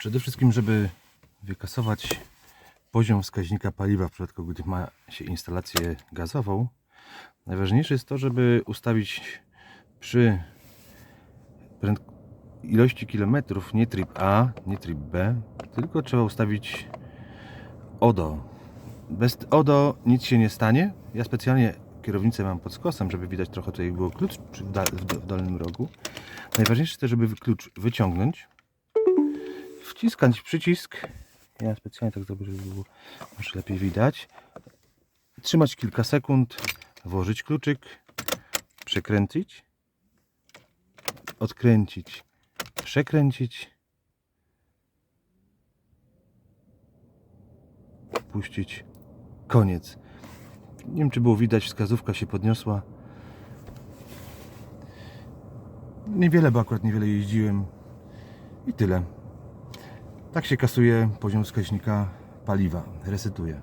Przede wszystkim, żeby wykasować poziom wskaźnika paliwa w przypadku, gdy ma się instalację gazową, najważniejsze jest to, żeby ustawić przy ilości kilometrów nie trip A, nie trip B, tylko trzeba ustawić ODO. Bez ODO nic się nie stanie. Ja specjalnie kierownicę mam pod skosem, żeby widać trochę tutaj było klucz w, dal, w, rogu. Najważniejsze jest to, żeby klucz wyciągnąć, wciskać przycisk. Ja specjalnie tak zrobię, żeby było może lepiej widać. Trzymać kilka sekund, włożyć kluczyk, przekręcić, odkręcić, przekręcić, puścić. Koniec. Nie wiem, czy było widać, wskazówka się podniosła. Niewiele, bo akurat niewiele jeździłem. I tyle. Tak się kasuje poziom wskaźnika paliwa. Resetuję.